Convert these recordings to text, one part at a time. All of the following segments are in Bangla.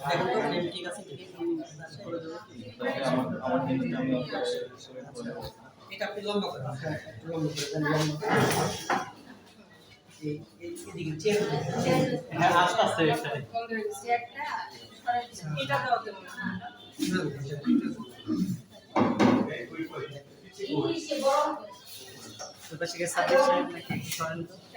তো ঠিক আছে কি করে এটা আপনি লম্বা করেন একটু লম্বা করে লম্বা এই এদিকে চেন হ্যাঁ আস্তে আস্তে একসাথে এটা দাও দেবো সুপাশিকে সাব্বির সাহেব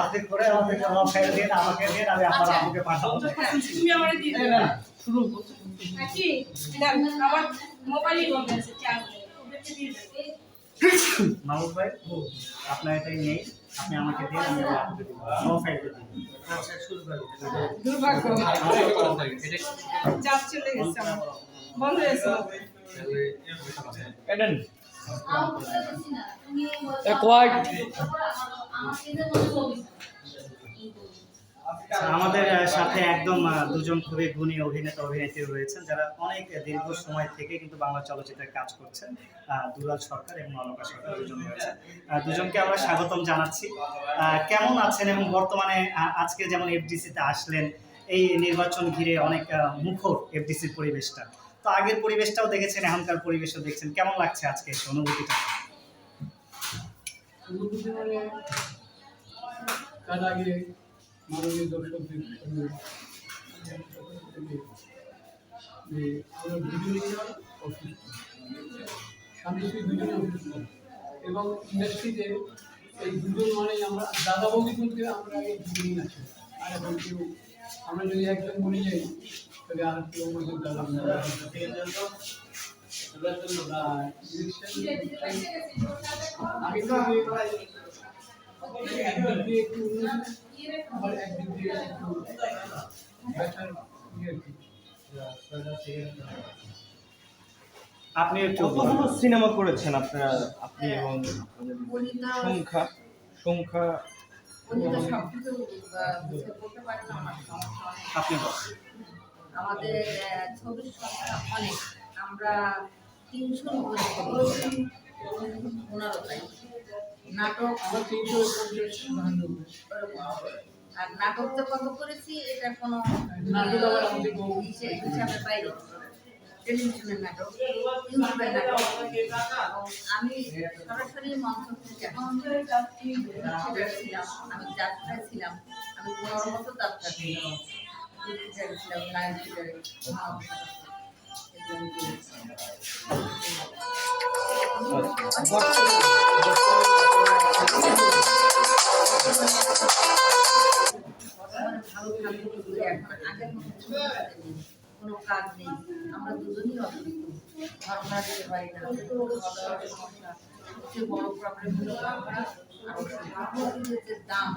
আপনি করে আমাদেরকে র ফাইল দিয়ে আমাকে দিয়ে আমি আমার আপুকে পাঠাবো। তুমি আমার দিয়ে দেবে শুরু নাকি দেন আমার মোবাইলই বন্ধ আছে চার্জ ওদেরকে দিয়ে মাহমুদ ভাই আপনার এটাই নেই। আপনি আমাকে দিয়ে আমি আমার আপুকে দিব। র ফাইল দিন। আচ্ছা শুরু করেন দুর্ভাগ্য। এটা চলে গেছে আমার। বন্ধ হয়েছে। আচ্ছা, আমাদের সাথে একদম দুজন খুবই গুণী অভিনেতা অভিনেত্রী রয়েছেন যারা অনেক দীর্ঘ সময় থেকে কিন্তু বাংলা চলচ্চিত্রে কাজ করছেন দুলাল সরকার এবং অলকা সরকার দুজন রয়েছেন। দুজনকে আমরা স্বাগতম জানাচ্ছি। কেমন আছেন এবং বর্তমানে আজকে যেমন এফডিসিতে আসলেন এই নির্বাচন ঘিরে অনেক মুখর এফডিসির পরিবেশটা। তো আগের পরিবেশটাও দেখেছেন, এখনকার পরিবেশও দেখছেন। কেমন লাগছে আজকে এসে অনুভূতিটা? অনুভূতি মানে তার আগে দর্শকদের আমরা এবং ইন্ডাস্ট্রিতে এই দুজন মানেই আমরা দাদা বৌদি বলতে আমরা এই দুজনেই আছি। আর এখন কেউ, আমরা যদি একজন বলে যাই আপনি সিনেমা করেছেন আপনারা আপনি এবং সংখ্যা সংখ্যা আপনি। আমাদের ছবির সংখ্যা অনেক। আমরা তিনশো পনেরোটাই নাটক আমার তিনশো আর নাটক যে কত করেছি এটা কোনো নাটক হিসাবে বাইরে টেলিভিশনের নাটক ইউটিউবের নাটক। আমি সরাসরি মঞ্চ থেকে ছিলাম আমি যাত্রায় ছিলাম আমি পনেরো বছর যাত্রা ছিলাম কোনো কাজ নেই, আমরা দুজনই অসুস্থ দিতে পারি না সমস্যা সবচেয়ে বড় প্রবলেম হলো আমরা আর ওষুধের দাম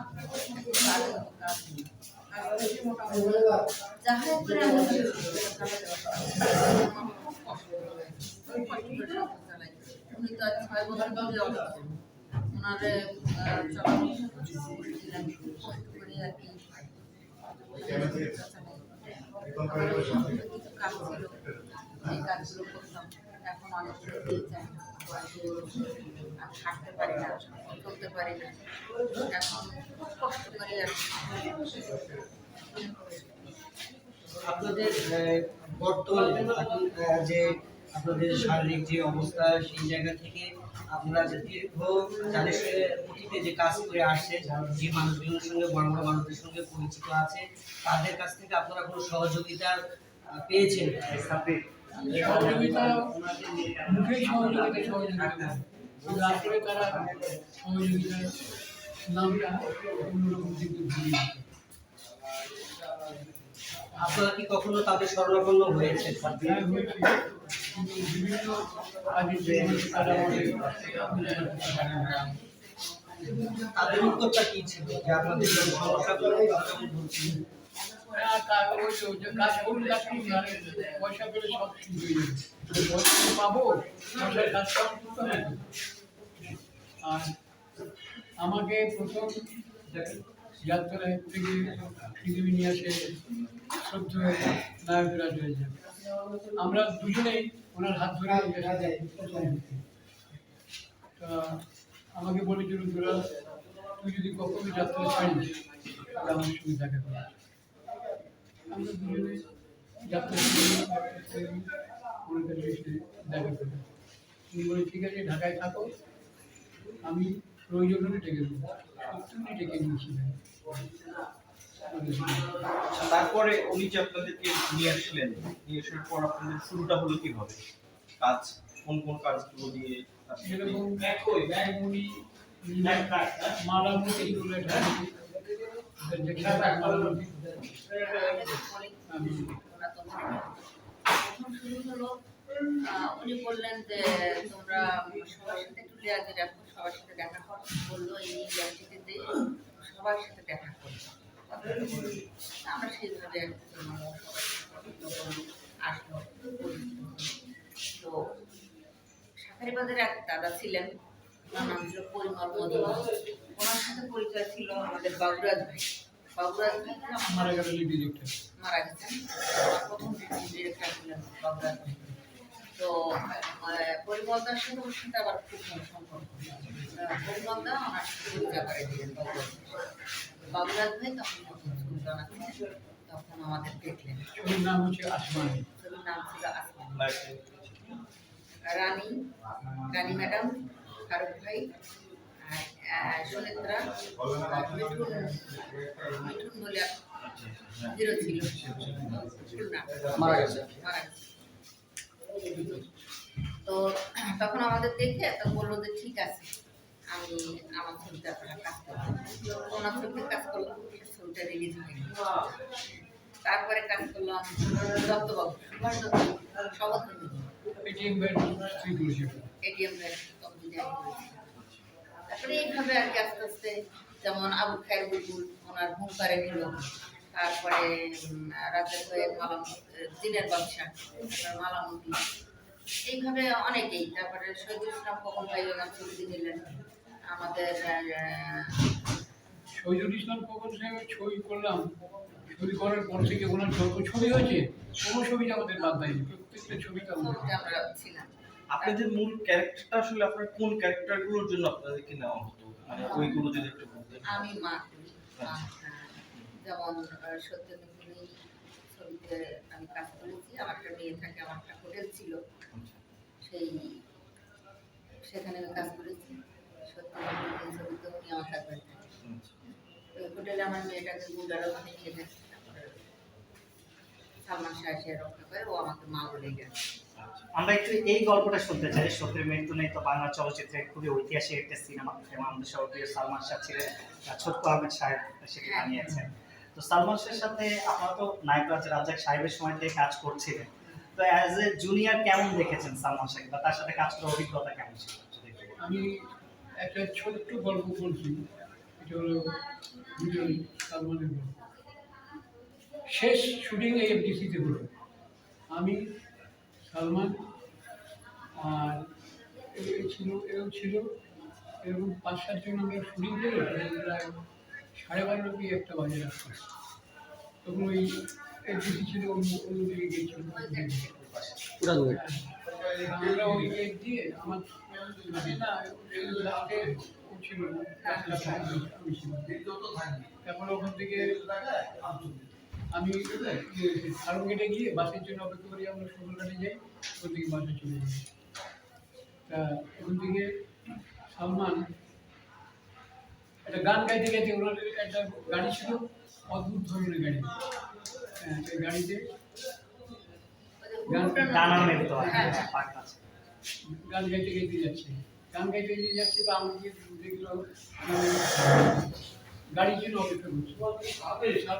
কাজ নেই উনি তো ছয় বছর ধরে অসুস্থ ওনারে আর কি কিছু কাজ ছিল এই কাজগুলো করতাম। এখন অনেক হাঁটতে পারি না চলতে পারি না। এখন খুব কষ্ট করি আর আপনাদের বর্তমানে যে আপনাদের শারীরিক যে অবস্থা সেই জায়গা থেকে আপনারা যে দীর্ঘ অতীতে যে কাজ করে আসছে যে মানুষগুলোর সঙ্গে বড় বড় মানুষদের সঙ্গে পরিচিত আছে তাদের কাছ থেকে আপনারা কোনো সহযোগিতা পেয়েছেন? সাব্বির সহযোগিতা। তারা সহযোগিতার নামটা অন্যরকম কিন্তু আপনারা কি কখনো তাদের হয়েছে হ্যাঁ, হয়েছে। বিভিন্ন তাদের উত্তরটা কি ছিল? যে আপনাদের যে সমস্যাগুলো হয়ে আমাকে প্রথম যাত্রায় থেকে পৃথিবী নিয়ে আসে শ্রদ্ধ নায়করাজ হয়েছে আমরা দুজনেই ওনার হাত ধরে আমাকে বলেছিল তুই যদি কখনো যাত্রা ছাড়িস আমার সঙ্গে দেখা ঠিক আছে ঢাকায় থাকো আমি প্রয়োজন হলে ডেকে ডেকে তারপরে উনি যে আপনাদেরকে নিয়ে আসলেন। নিয়ে আসার পর আপনাদের শুরুটা হলো কীভাবে? কাজ, কোন কোন কাজগুলো দিয়ে আমি প্রথম শুরু হলো উনি বললেন যে তোমরা সবার সাথে একটু লেয়াজে রাখো সবার সাথে দেখা করো বলল এই ইউনিভার্সিটিতে সবার সাথে দেখা করো আমরা সেইভাবে আসলো তো শাকারিবাদের এক দাদা ছিলেন ওনার সাথে পরিচয় ছিল আমাদের বাবুরাজ ভাই। বাবুরাজ ভাই মারা ডিরেক্টর মারা গেছেন। প্রথম ডিরেক্টর ছিলেন বাবুরাজ ভাই। তো আহ, পরিমলদার সাথে ওর সাথে আবার খুব সম্পর্ক। পরিমলদা আমার সাথে পরিচয় করে দিলেন বাবুরাজ ভাই। তখন নতুন স্কুল বানাচ্ছেন তখন আমাদের দেখলেন। নাম হচ্ছে আসমানি। নাম ছিল আসমান। রানী রানী ম্যাডাম ফারুক ভাই আর, সুনেত্রা মিঠুন মিঠুন বলে হিরো ছিল। মারা গেছে। মারা তো তখন আমাদের দেখে তো বলল যে ঠিক আছে আমি আমার ছবিতে আপনারা কাজ করব তো ওনার ছবিতে কাজ করলাম ছবিটা রিলিজ হয়নি। তারপরে কাজ করলাম দত্তবাবু সুভাষ দত্ত সবথ তারপরে এইভাবে আর কি আস্তে আস্তে যেমন আবু খায়ের বুলবুল ওনার হুঙ্কারে নিল। তারপরে রাতের হয়ে মালাম দিনের মালামুটি এইভাবে অনেকেই। তারপরে শহীদুল ইসলাম কখন ছবি আমাদের শহীদুল ইসলাম খোকন সাহেবের ছবি করলাম? ছবি করার পর থেকে ওনার ছবি হয়েছে কোনো ছবিটা আমাদের বাদ দেয়নি। প্রত্যেকটা ছবিটা আমরা ছিলাম। আপনাদের মূল ক্যারেক্টারটা আসলে আপনার কোন ক্যারেক্টারগুলোর জন্য আপনাদেরকে নেওয়া হতো? মানে ওইগুলো যদি একটু বলতেন। আমি মা মা, হ্যাঁ। যেমন ছবিতে আমি কাজ করেছি। আমার একটা মেয়ে থাকে আমার একটা হোটেল ছিল। সেই সেখানে আমি কাজ করেছি। ছবিতে উনি আমার কাছে ওই হোটেলে আমার মেয়েটাকে গুন্ডারা ওখানে নিয়ে গেছে সালমান শাহ এসে রক্ষা করে ও আমাকে মা বলে গেছে। আমরা একটু এই গল্পটা শুনতে চাই। সত্যের মৃত্যু নেই তো বাংলা চলচ্চিত্রে খুবই ঐতিহাসিক একটা সিনেমা। এবং আমাদের সর্বপ্রিয় সালমান শাহ ছিলেন ছোট্ট আহমেদ সাহেব সেটি বানিয়েছেন তো সালমান শাহের সাথে আপনারা তো নায়করাজ রাজ্জাক সাহেবের সময় থেকে কাজ করছিলেন। তো অ্যাজ এ জুনিয়র কেমন দেখেছেন সালমান শাহ বা তার সাথে কাজ করার অভিজ্ঞতা কেমন ছিল। আমি একটা ছোট্ট গল্প বলছি শেষ শুটিং এফডিসিতে হলো। আমি সালমান আর ছিল এও ছিল। এরকম পাঁচ সাতজন আমরা শুটিং করে প্রায় সাড়ে বারোটা কি একটা বাজে রাখতাম তখন ওই এফডিসি ছিল অন্য অন্যদিকে গিয়েছিল। আমরা ওই গেট দিয়ে আমার মানে না ছিল তারপরে ওখান থেকে আমি আরও গেটে গিয়ে বাসের জন্য অপেক্ষা করি আমরা সকালবেলা যাই ওখান থেকে বাসে চলে যাই। তা ওখান থেকে সালমান একটা গান গাইতে গাইতে ওনার একটা গাড়ি ছিল অদ্ভুত ধরনের গাড়ি। হ্যাঁ, সেই গাড়িতে গান হ্যাঁ। গান গাইতে গাইতে যাচ্ছে। গান গাইতে যাচ্ছে তো আমাকে দেখল গাড়ির জন্য অপেক্ষা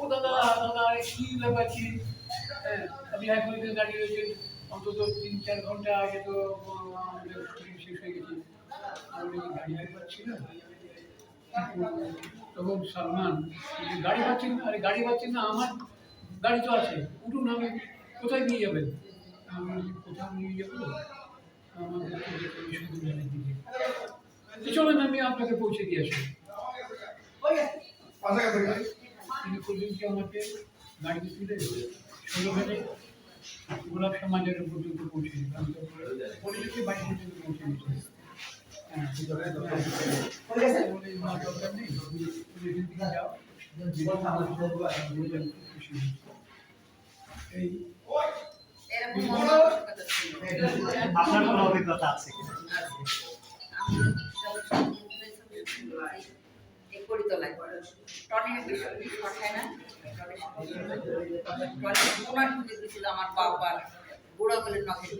ও দাদা দাদা কি এখন দাঁড়িয়ে অন্তত তিন, চার ঘণ্টা আগে তো শেষ হয়ে গেছে। আমি গাড়ি পাচ্ছি না? তখন সালমান গাড়ি পাচ্ছেন না? আরে, গাড়ি পাচ্ছেন না, আমার গাড়ি তো আছে। উঠুন, আমি কোথায় নিয়ে যাবেন? আমি কোথাও নিয়ে যাব? তো চলুন, আমি আপনাকে পৌঁছে দিয়ে আসি। তিনি পর্যন্ত আমাকে গাড়িতে তুলে ভেজে গোলাপ সমাজের পর্যন্ত পৌঁছে পরিচিতি বাড়ি পর্যন্ত পৌঁছে হ্যাঁ বলে, "না, দরকার নেই। তুমি তুমি এখান থেকে যাও। খুশি হয়েছি। এই আপনার কোনো অভিজ্ঞতা আছে কিনা? করিতলায় টনি একটা সবজি পাঠায় না। টনি ওনার ঢুকে দিয়েছিল আমার বাবার বলে নখে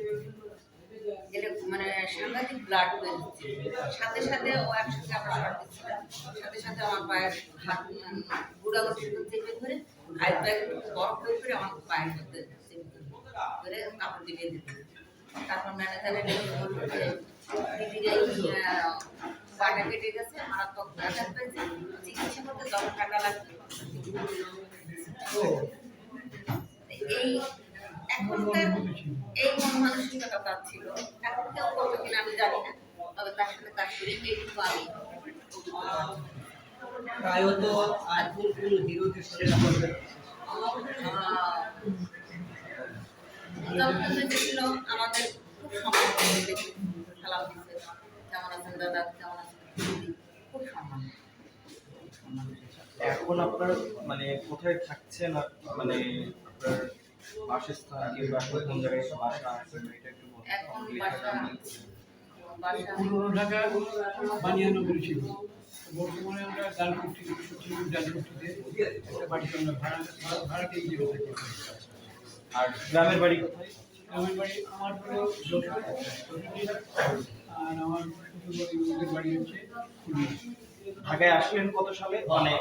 গেলে মানে সাংঘাতিক ব্লাড বের সাথে সাথে ও একসাথে আমরা দিচ্ছিলাম। সাথে সাথে আমার পায়ের হাত, বুড়া গলে চেপে ধরে আর ব্যাগ বরফ বের করে আমার পায়ের মধ্যে ধরে কাপড় দিয়ে দিতে তারপর ম্যানেজারের পাটা কেটে গেছে মারাত্মক আঘাত পেয়েছে চিকিৎসা করতে দশ টাকা লাগবে। এই এখনকার এই মন মানসিকতা তার ছিল। এখন কেউ কিনা আমি জানি না তবে তার সাথে এইটুকু আমি আছে। প্রায়ত আর কোন কোন হিরোদের সাথে আমাদের খুব সালাম কেমন আছেন দাদা এখন আপনার মানে কোথায় থাকছেন আর মানে আপনার বাসস্থান কিংবা কোন জায়গায় বাসা আছে এটা একটু বলুন। এখন বাসা বাসা পুরোনো ঢাকা বানিয়ানগর ছিল। বর্তমানে আমরা ডালকুটিতে একটা বাড়িতে আমরা ভাড়া ভাড়া- ভাড়াতেই থাকি আর গ্রামের বাড়ি কোথায়? আমার বাড়ি আমার জেলা। আর আমার বাড়ি হচ্ছে ঢাকায় আসলেন কত সালে? মানে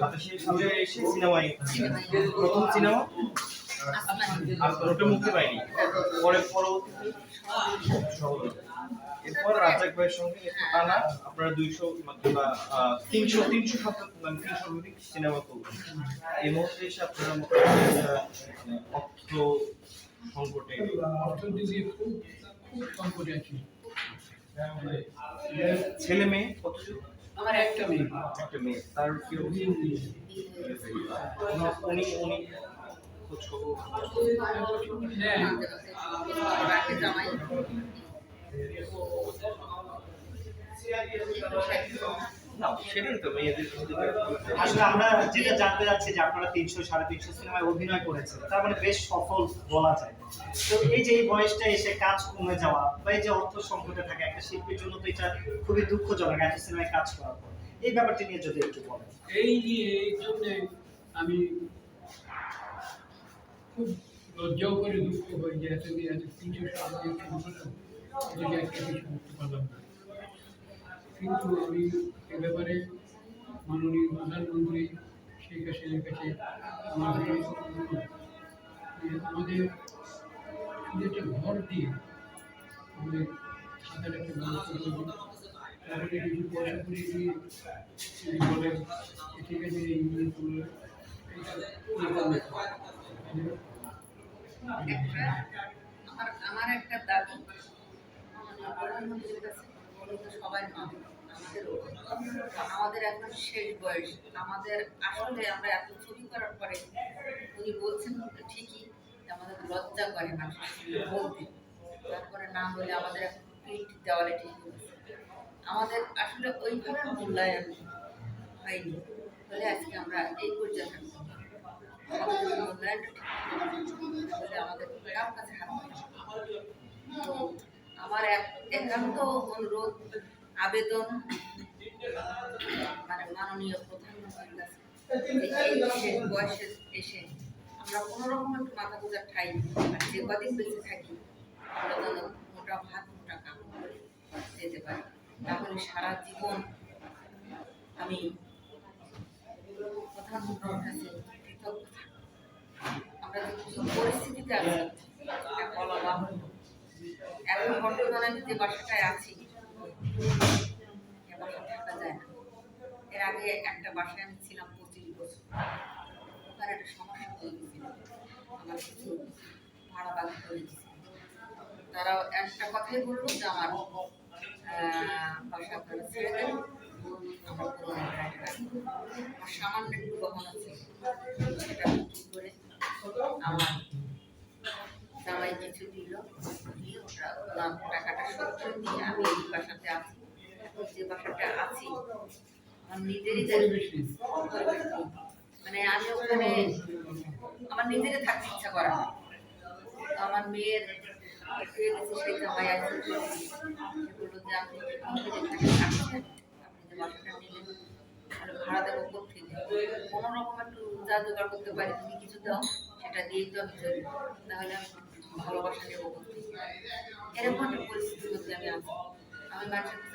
সাতাশি সালে এসে সিনেমায় প্রথম সিনেমা? মুক্তি পরে এরপর ভাইয়ের সঙ্গে টানা দুইশো তিনশো তিনশো মানে তিনশো অধিক সিনেমা করবেন। এই মুহূর্তে এসে আপনারা অর্থ সংকটে ছেলে মেয়ে কত আমার একটা মেয়ে। একটা মেয়ে। তার কি উনি উনি খোঁজ খবর? হ্যাঁ। আসলে আমরা যেটা জানতে যাচ্ছি যে আপনারা তিনশো সাড়ে তিনশো সিনেমায় অভিনয় করেছেন তার মানে বেশ সফল বলা যায়। তো এই যে এই বয়সটা এসে কাজ কমে যাওয়া বা এই যে অর্থ সংকটে থাকে একটা শিল্পীর জন্য তো এটা খুবই দুঃখজনক একটা সিনেমায় কাজ করার পর। এই ব্যাপারটি নিয়ে যদি একটু বলেন। এই নিয়ে এই জন্যে আমি খুব লজ্জাও করে দুঃখ হই যে এতদিন এত তিনশো শুরু করলাম এটাকে একটা কিছু করতে পারলাম না। কিন্তু আমি এ ব্যাপারে মাননীয় প্রধানমন্ত্রী শেখ হাসিনার কাছে আমাদের একটা ঘর দিয়ে আমাদের থাকার একটা ব্যবস্থা তাহলে কিছু পয়সা করে দিয়ে ঠিক আছে আমার একটা দাবি। প্রধানমন্ত্রীর কাছে সবাই আমাদের এখন শেষ বয়স। আমাদের আসলে আমরা এত ছবি করার পরে উনি বলছেন ঠিকই আমাদের লজ্জা করে মানুষের বলতে। তারপরে না হলে আমাদের এখন পিঠ দেওয়ালে ঠিক আমাদের আসলে ওইভাবে মূল্যায়ন হয়নি। বলে আজকে আমরা এই পর্যায়ে আমাদের মূল্যায়নটা ঠিক আমাদের কাছে হাত আমার এক একান্ত অনুরোধ, আবেদন মানে মাননীয় প্রধানমন্ত্রীর কাছে এসে আমরা কোনো রকম একটু মাথা গোজার ঠাই আর যে কদিন বেঁচে থাকি মোটা ভাত, মোটা কাম করে যেতে পারি। তাহলে সারা জীবন আমি প্রধানমন্ত্রীর কাছে কৃতজ্ঞ থাকব। আমরা যে পরিস্থিতিতে আছি, এটা বলা এখন বর্তমানে আমি যে বাসাটায় আছি এর আগে একটা বাসায় আমি ছিলাম পঁচিশ বছর। ওখানে একটা সমস্যা হয়ে গেছিল আমার কিছু ভাড়া বাকি গেছিল তারা একটা কথাই বলল যে আমার বাসা আপনারা ছেড়ে দেন। আমার সামান্য একটু গহনা ছিল। সেটা করে আমার জামাই কিছু দিল। দিয়ে টাকাটা করে দিয়ে আমি এই বাসাতে আছি যে বাসাটা আছি। আমার নিজেরই মানে আমি ওখানে আমার নিজেরই থাকতে ইচ্ছা করে না। আমার মেয়ের পেয়ে গেছে আছে। বলল যে আপনি থাকছেন আপনি যে বাসাটা নিলেন তাহলে ভাড়া দেবো কোথেকে কোনো রকম একটু যা জোগাড় করতে পারি তুমি কিছু দাও সেটা দিয়েই তো আমি চলি। তাহলে আমি আমি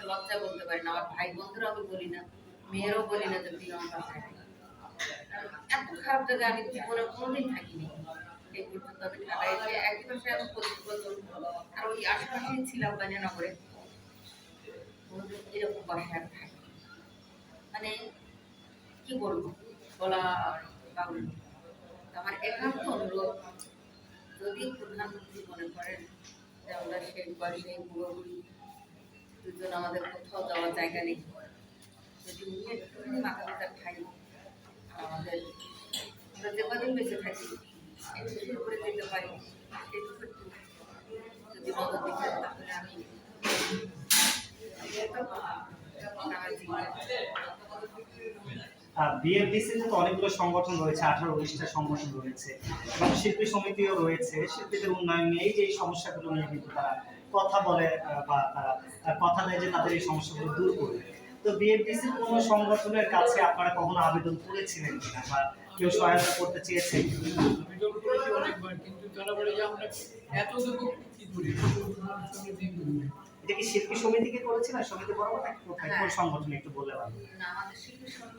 আমি বলতে পারি না, আমার ভাই আমি বলি না, মেয়েরও বলি না যে তুই আমার এত খারাপ জায়গায় আমি জীবনে কোনোদিন থাকিনি। এই পর্যন্ত আমি ঢাকায় এসে একই বাসায় আমি পঁচিশ বছর আর ওই আশেপাশেই ছিলাম কোনোদিন এরকম বাসায় আর থাকি মানে কি বলব? বলা বাবুল আমার একান্ত যদি প্রধানমন্ত্রী মনে করেন, যে আমরা সেই বয়সে বুড়ো বুড়ি দুজন আমাদের কোথাও যাওয়ার জায়গা নেই। যদি উনি একটুখানি মাথা মাথা খাই আমাদের আমরা যে কদিন বেঁচে থাকি একটু করে যেতে পারি। একটু যদি নজর দিতেন তাহলে আমি আমার জীবনে বিএফডিসিতে তো অনেকগুলো সংগঠন রয়েছে আঠারো উনিশটা সংগঠন রয়েছে এবং শিল্পী সমিতিও রয়েছে শিল্পীদের উন্নয়ন নিয়ে এই যে এই সমস্যাগুলো নিয়ে কিন্তু তারা কথা বলে বা তারা কথা দেয় যে তাদের এই সমস্যাগুলো দূর করবে তো বিএফডিসির কোনো সংগঠনের কাছে আপনারা কখনো আবেদন করেছিলেন কিনা বা কেউ সহায়তা করতে চেয়েছে আবেদন করেছি অনেকবার কিন্তু তারা বলে যে আমরা এত। এটা কি শিল্পী সমিতিকে করেছে না সমিতি কথা কোথায়? কোন। সংগঠন একটু বলে পারবেন না আমাদের শিল্পী সমিতিতে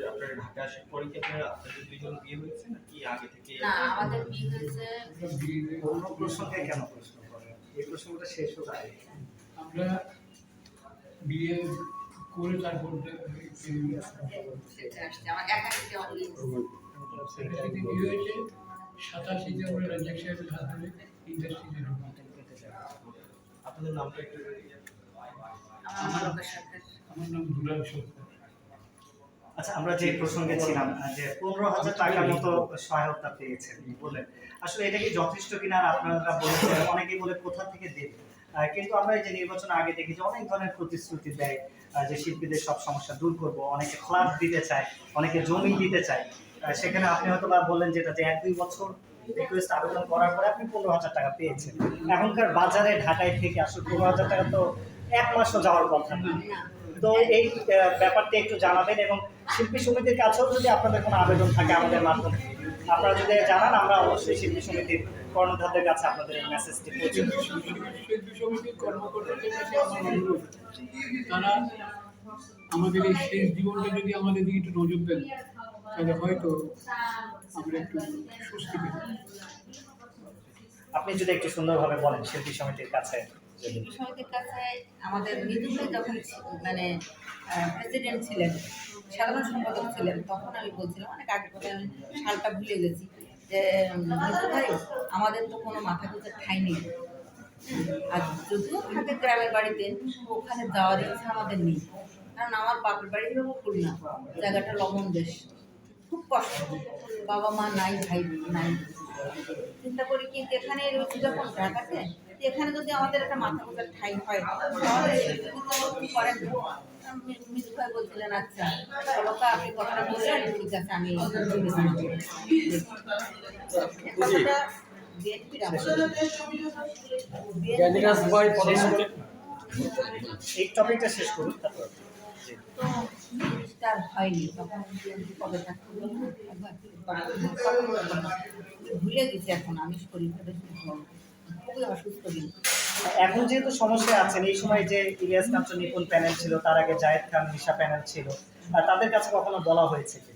আপনাদের আপনার ঢাকা আসার পরে কি আপনার আপনাদের দুইজন বিয়ে হয়েছে নাকি আগে থেকে? না আমাদের বিয়ে হয়েছে। আমরা বিয়ে দিয়ে- অন্য প্রসঙ্গে কেন প্রশ্ন করেন? এই প্রসঙ্গটা শেষ হতে আগে। আমরা বিয়ে করে তারপর বিয়ে হয়েছে। থেকে বিয়ে হয়েছে সাতাশিতে আমরা রাজ্জাক সাহেবের হাত ধরে ইন্ডাস্ট্রিতে আপনাদের নামটা একটু আমার সাথে আমার নাম দুলাল সরকার। আচ্ছা আমরা যে প্রসঙ্গে ছিলাম যে পনেরো হাজার টাকার মতো সহায়তা পেয়েছেন বলেন আসলে এটা কি যথেষ্ট কিনা আপনারা বলেছেন অনেকেই বলে কোথা থেকে দেবে? কিন্তু আমরা এই যে নির্বাচন আগে দেখি যে অনেক ধরনের প্রতিশ্রুতি দেয় যে শিল্পীদের সব সমস্যা দূর করব অনেকে ফ্ল্যাট দিতে চায় অনেকে জমি দিতে চায়। সেখানে আপনি হয়তো বললেন যেটা যে এক দুই বছর রিকোয়েস্ট আবেদন করার পরে আপনি পনেরো হাজার টাকা পেয়েছেন। এখনকার বাজারে ঢাকায় থেকে আসলে পনেরো হাজার টাকা তো এক মাসও যাওয়ার কথা না। তো এই ব্যাপারটা একটু জানাবেন এবং শিল্পী সমিতির কাছেও যদি আপনাদের কোনো আবেদন থাকে আমাদের মাধ্যমে আপনারা যদি জানান আমরা অবশ্যই শিল্পী সমিতির কর্ণধারদের কাছে আপনাদের এই মেসেজটি পৌঁছে। শিল্পী সমিতির কর্মকর্তাদের কাছে আমার অনুরোধ তারা আমাদের এই শেষ জীবনটা যদি আমাদের দিকে একটু নজর দেন তাহলে হয়তো আমরা একটু স্বস্তি পেতাম আপনি যদি একটু সুন্দরভাবে বলেন শিল্পী সমিতির কাছে যদি কাছে আমাদের মৃদু ভাই যখন মানে প্রেসিডেন্ট ছিলেন, সাধারণ সম্পাদক ছিলেন, তখন আমি বলছিলাম, অনেক আগে কথা আমি সালটা ভুলে গেছি যে ভাই, আমাদের তো কোনো মাথা গোজার ঠাই নেই। আর যদিও থাকে গ্রামের বাড়িতে, ওখানে যাওয়ার ইচ্ছা আমাদের নেই। কারণ আমার বাপের বাড়ি হলো খুলনা, জায়গাটা লবণ দেশ। খুব কষ্ট। বাবা মা নাই, ভাই নাই। চিন্তা করি কি যে এখানে রয়েছে যখন ঢাকাতে এখানে যদি আমাদের একটা মাথা গোজার ঠাই হয় করেন। ভাই বলছিলেন আচ্ছা আপনি কথাটা বললেন ঠিক আছে আমি কথাটা এই টপিকটা শেষ করুন তারপর জি। তো জিনিসটা আর হয়নি তখন কবে ভুলে গেছি এখন আমি শরীরটা বেশ খুবই অসুস্থ কিন্তু এখন যেহেতু সমস্যা আছেন এই সময় যে ইলিয়াস কাঞ্চন নিপুণ প্যানেল ছিল তার আগে জায়েদ খান নিশা প্যানেল ছিল আর তাদের কাছে কখনো বলা হয়েছে কি?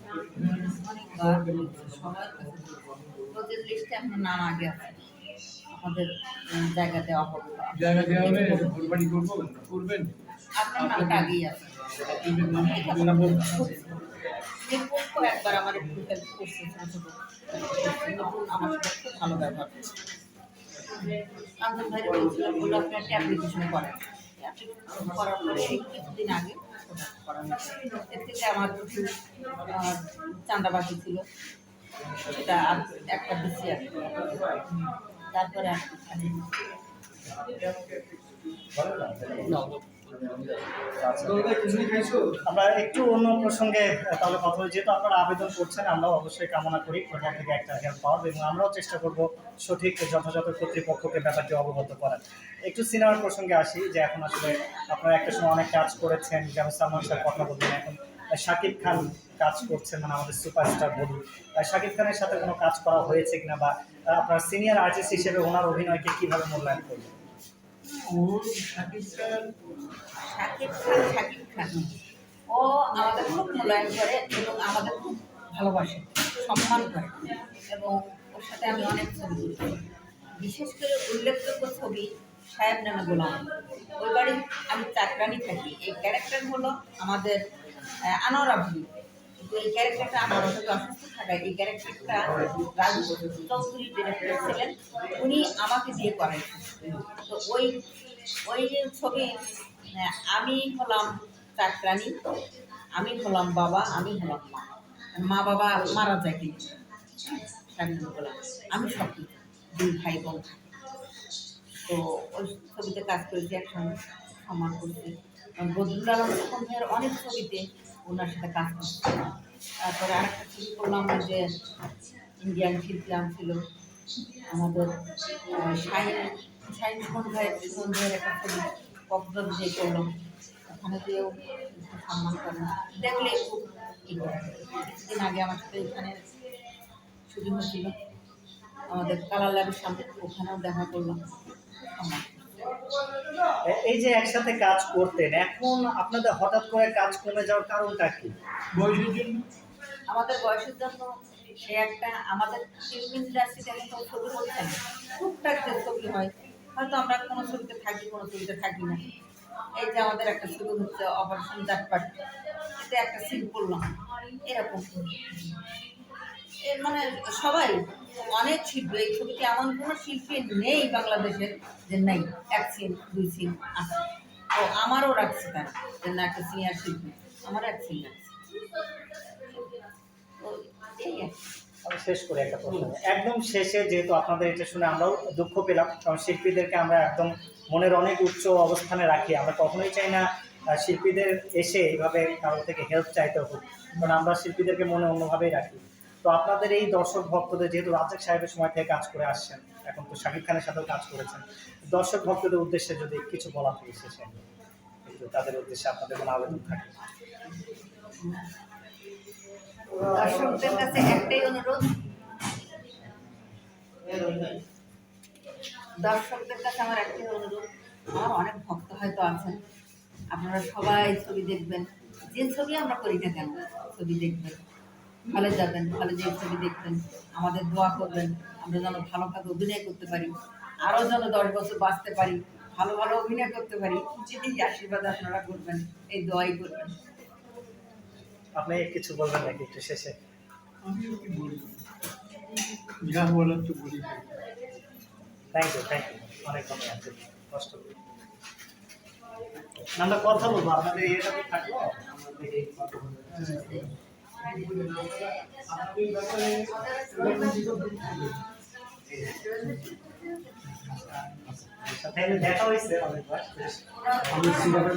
অনেকবার সবার ওদের লিস্টে আপনার নাম আগে আছে। আমাদের উম, জায়গা দেওয়া হবে। জায়গা দেওয়া করব করবেন? আপনার নামটা আগেই আছে। একবার আমার একটু হেল্প করছে ছোট ছোট নিপুণ আমার খুব ভালো ব্যবহার করছে। কাঞ্চন বলছিলাম বলে আপনি একটা অ্যাপ্লিকেশন করেন অ্যাপ্লিকেশন করার এর থেকে আমার কিছু বাকি ছিল সেটা একটা বেশি আর। তারপরে। আমরা একটু অন্য প্রসঙ্গে তাহলে কথা বলি যেহেতু আপনারা আবেদন করছেন, আমরাও অবশ্যই কামনা করি প্রধান থেকে একটা হেল্প পাওয়ার এবং আমরাও চেষ্টা করব সঠিক যথাযথ কর্তৃপক্ষকে ব্যাপারটি অবগত করার। একটু সিনেমার প্রসঙ্গে আসি, যে এখন আসলে আপনারা একটা সময় অনেক কাজ করেছেন, যেমন সালমান শাহ কথা বললেন, এখন শাকিব খান কাজ করছেন মানে আমাদের সুপারস্টার বলুন। শাকিব খানের সাথে কোনো কাজ করা হয়েছে কিনা বা আপনার সিনিয়র আর্টিস্ট হিসেবে ওনার অভিনয়কে কীভাবে মূল্যায়ন করবেন? ওর শাকিব খান। ও আমাদের খুব মূল্যায়ন করে এবং আমাদের খুব ভালোবাসে, সম্মান করে। এবং ওর সাথে আমি অনেক ছবি বিশেষ করে উল্লেখযোগ্য ছবি সাহেব নামে গোলাম। ওই বাড়ি আমি চাকরানি থাকি। এই ক্যারেক্টার হলো আমাদের আনোয়ারা ভুলি কিন্তু এই ক্যারেক্টারটা আমার অসুস্থ অসুস্থ থাকায় এই ক্যারেক্টারটা রাজু চৌধুরী ডিরেক্টর ছিলেন, উনি আমাকে দিয়ে করেন। তো ওই ওই যে ছবি আমি হলাম চাকরানি আমি হলাম বাবা, আমি হলাম মা। মা বাবা মারা যায় কিন্তু আমি সব দুই ভাই বোন। তো ওই ছবিতে কাজ করেছি একসঙ্গে সম্মান করেছি। বদরুল আলম ভাইয়ের অনেক ছবিতে ওনার সাথে কাজ করছি। তারপরে আরেকটা ছবি করলাম যে ইন্ডিয়ান শিল্পীরাম ছিল আমাদের আহ, শাহিন সন্ধ্যায় ভাইয়ের একটা ছবি কক্সবাজার যে করলাম ওখানে একটু সম্মান করলাম দেখলে করে। কিছুদিন আগে আমার সাথে এখানে সুযোগ ছিল। আমাদের কালার ল্যাবের সামনে ওখানেও দেখা করলাম। এ- এই যে একসাথে কাজ করতেন এখন আপনাদের হঠাৎ করে কাজ কমে যাওয়ার কারণটা কি? বয়সের জন্য? আমাদের বয়সের জন্য সে একটা আমাদের ফিল্ম ইন্ডাস্ট্রিতে এখন তো ছবি হচ্ছে টুকটাক যে ছবি হয়। হয়তো আমরা কোনো ছবিতে থাকি কোনো ছবিতে থাকি না। এই যে আমাদের একটা ছবি হচ্ছে অপারেশন জাটপাট এতে একটা সিন করলাম এরকম। এর মানে সবাই অনেক শিল্পী, এই ছবিতে এমন কোনো শিল্পী নেই বাংলাদেশে যে নেই, এক সিন, দুই সিন আছে। তো আমারও রাখছে তার যে না, একটা সিনিয়র শিল্পী আমার এক সিন। আমি শেষ করে একটা প্রশ্ন। একদম শেষে যেহেতু আপনাদের এটা শুনে আমরাও দুঃখ পেলাম, কারণ শিল্পীদেরকে আমরা একদম মনের অনেক উচ্চ অবস্থানে রাখি। আমরা কখনোই চাই না শিল্পীদের এসে এইভাবে কারও থেকে হেল্প চাইতে হোক, কারণ আমরা শিল্পীদেরকে মনে অন্যভাবেই রাখি। তো আপনাদের এই দর্শক ভক্তদের, যেহেতু রাজ্জাক সাহেবের সময় থেকে কাজ করে আসছেন, এখন তো শাকিব খানের সাথেও কাজ করেছেন, দর্শক ভক্তদের উদ্দেশ্যে যদি কিছু বলা থাকে শেষে তাদের উদ্দেশ্যে আপনাদের কোনো আবেদন থাকে। দর্শকদের কাছে একটাই অনুরোধ। দর্শকদের কাছে আমার একটাই অনুরোধ, আমার অনেক ভক্ত হয়তো আছেন, আপনারা সবাই ছবি দেখবেন, যে ছবি আমরা করি না কেন, ছবি দেখবেন। হলে যাবেন হলে যে ছবি দেখবেন আমাদের দোয়া করবেন আমরা যেন ভালো কাজ অভিনয় করতে পারি আরও যেন দশ বছর বাঁচতে পারি ভালো ভালো অভিনয় করতে পারি এই আশীর্বাদ আপনারা করবেন এই দোয়াই করবেন। আপনি কিছু বলবেন নাকি একটু শেষে? আমি কি বলব যা বলার তো বলি। থ্যাংক ইউ থ্যাংক ইউ অনেক ধন্যবাদ কষ্ট আমরা কথা বলব আপনাদের ইয়েটা থাকল দেখে দেখা হয়েছে অনেকবার আমি সিরাপের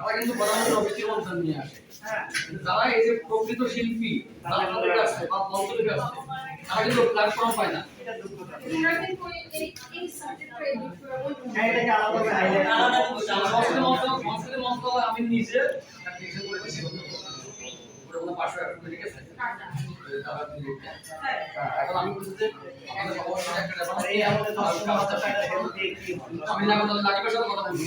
তারা কিন্তু প্রধানত অভিজ্ঞতা নিয়ে আসে। যারা এই যে প্রকৃত শিল্পী তাদের কাছে বা মন্ত্রের কাছে তারা কিন্তু প্ল্যাটফর্ম পায় না। আমি নিজে হ্যাঁ, এখন আমি বলছি যে আমাদের অবশ্যই একটা ব্যাপার এই আমাদের আমি লাগাতার লাগাতার সাথে কথা বলছি।